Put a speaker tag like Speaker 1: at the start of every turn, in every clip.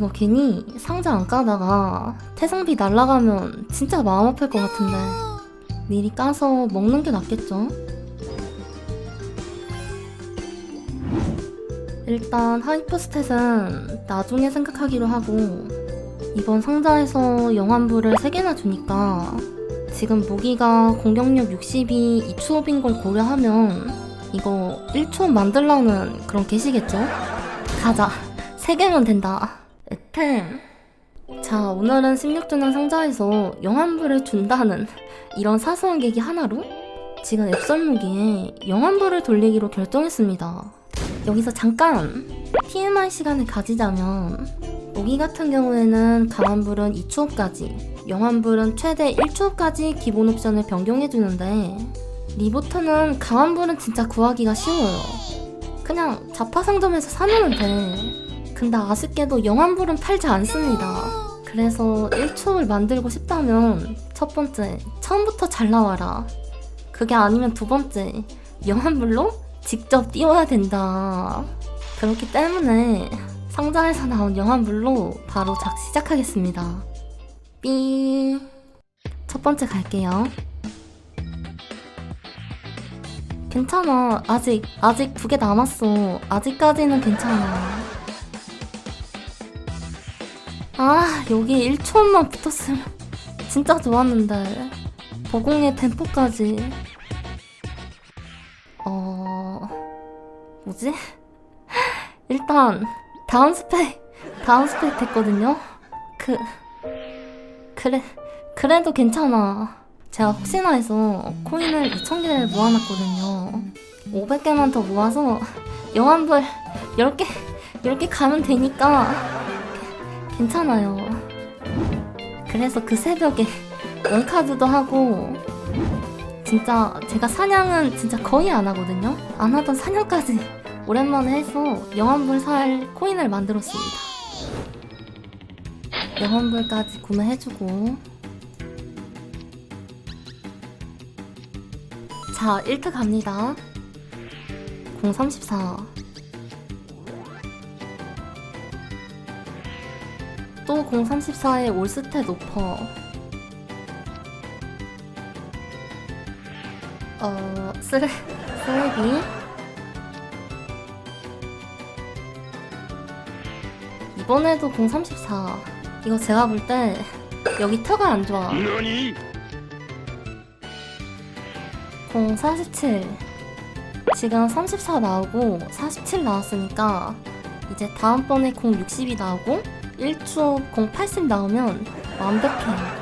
Speaker 1: 이거 괜히 상자 안 까다가 태상비 날라가면 진짜 마음 아플 것 같은데 미리 까서 먹는 게 낫겠죠? 일단 하이퍼 스탯은 나중에 생각하기로 하고 이번 상자에서 영환부를 3개나 주니까 지금 무기가 공격력 60이 2추업인 걸 고려하면 이거 1추업 만들라는 그런 계시겠죠? 가자 3개면 된다 에템. 자 오늘은 16주년 상자에서 영환부를 준다는 이런 사소한 계기 하나로 지금 앱설 무기에 영환부를 돌리기로 결정했습니다. 여기서 잠깐 TMI 시간을 가지자면 무기 같은 경우에는 강환불은 2추업까지 영환불은 최대 1추업까지 기본 옵션을 변경해주는데 리보트는 강환불은 진짜 구하기가 쉬워요. 그냥 자파상점에서 사면 돼 근데 아쉽게도 영환불은 팔지 않습니다 그래서 1추업을 만들고 싶다면 첫 번째 처음부터 잘 나와라 그게 아니면 두 번째 영환불로 직접 띄워야 된다 그렇기 때문에 상자에서 나온 영화물로 바로 작 시작하겠습니다. 삐. 첫 번째 갈게요. 괜찮아. 아직, 아직 두 개 남았어. 아직까지는 괜찮아. 아, 여기 1초만 붙었으면 진짜 좋았는데. 보공의 템포까지. 어, 뭐지? 일단, 다운 스펙 다운 스펙 됐거든요. 그 그래 그래도 괜찮아. 제가 혹시나 해서 코인을 2,000개를 모아놨거든요. 500개만 더 모아서 영환불 10개 10개 가면 되니까 괜찮아요. 그래서 그 새벽에 원카드도 하고 진짜 제가 사냥은 진짜 거의 안 하거든요. 안 하던 사냥까지 오랜만에 해서 영환불 살 코인을 만들었습니다. 영환불까지 구매해주고 자 1트 갑니다. 034 또 034의 올스탯 오퍼. 어 쓰레 쓰레기. 이번에도 034 이거 제가 볼 때 여기 터가 안 좋아. 何047 지금 34 나오고 47 나왔으니까 이제 다음번에 060이 나오고 1초 080 나오면 완벽해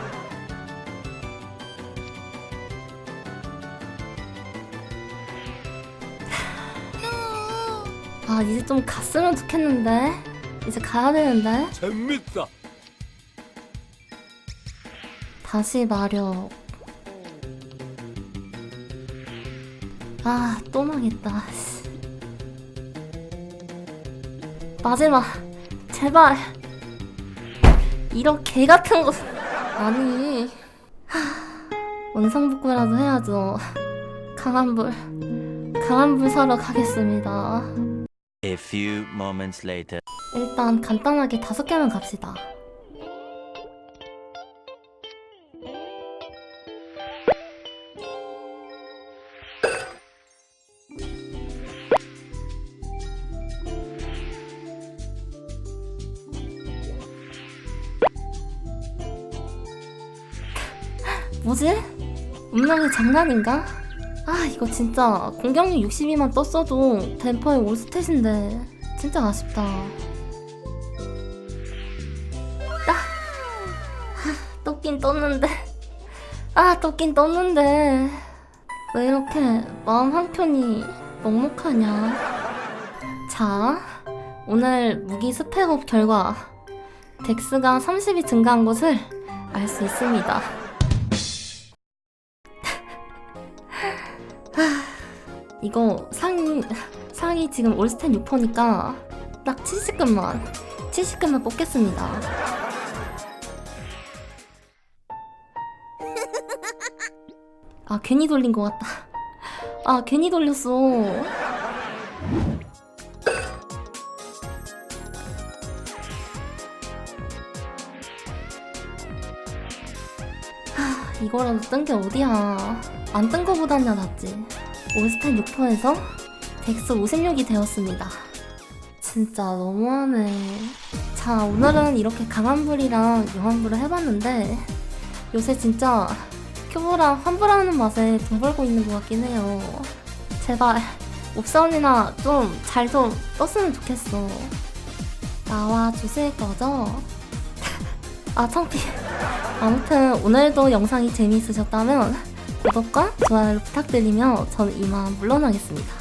Speaker 1: 아 이제 좀 갔으면 좋겠는데 이제 가야 되는데
Speaker 2: 재밌다
Speaker 1: 다시 마력. 아, 또 망했다. 씨. 마지막. 제발. 이런 개 같은 거. 아니. 하, 원상복구라도 해야죠. 강한불. 강한불 사러 가겠습니다.
Speaker 3: A few moments later.
Speaker 1: 일단 간단하게 다섯 개만 갑시다. 뭐지? 운명이 장난인가? 아 이거 진짜 공격력 62만 떴어도 댐퍼의 올스탯인데 진짜 아쉽다. 아, 아 떴긴 떴는데. 아 떴긴 떴는데. 왜 이렇게 마음 한켠이 먹먹하냐? 자 오늘 무기 스펙업 결과 덱스가 30이 증가한 것을 알 수 있습니다 이거 상위 상위 지금 올스텐 6퍼니까 딱 70금만 70금만 뽑겠습니다. 아 괜히 돌린 것 같다. 아 괜히 돌렸어. 이거라도 뜬 게 어디야. 안 뜬 거보단야 낫지. 올스타 6%에서 덱스 56이 되었습니다. 진짜 너무하네. 자, 오늘은 이렇게 강한 불이랑 용한 불을 해봤는데, 요새 진짜 큐브랑 환불하는 맛에 돈 벌고 있는 것 같긴 해요. 제발, 옵션이나 좀 잘좀 떴으면 좋겠어. 나와 주실 거죠? 아, 창피. 아무튼 오늘도 영상이 재미있으셨다면 구독과 좋아요를 부탁드리며 저는 이만 물러나겠습니다.